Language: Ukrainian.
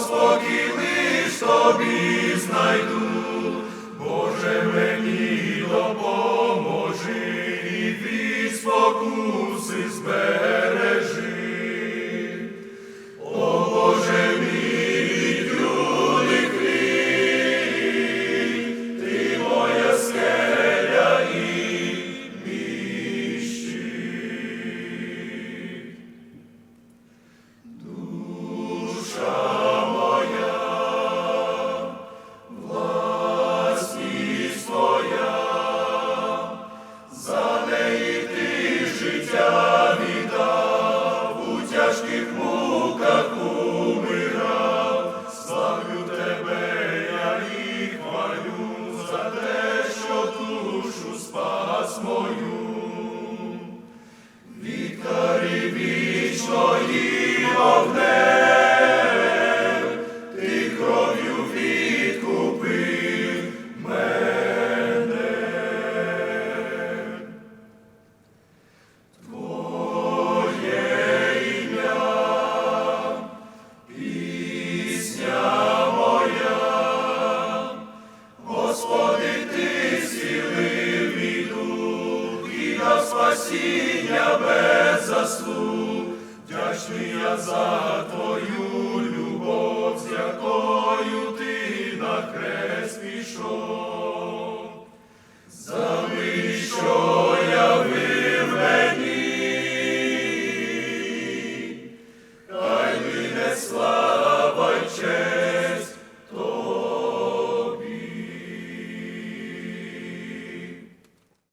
спокій лиш тобі знайду. мою. спасіння без заслуг, вдячний я за твою любов, з якою ти.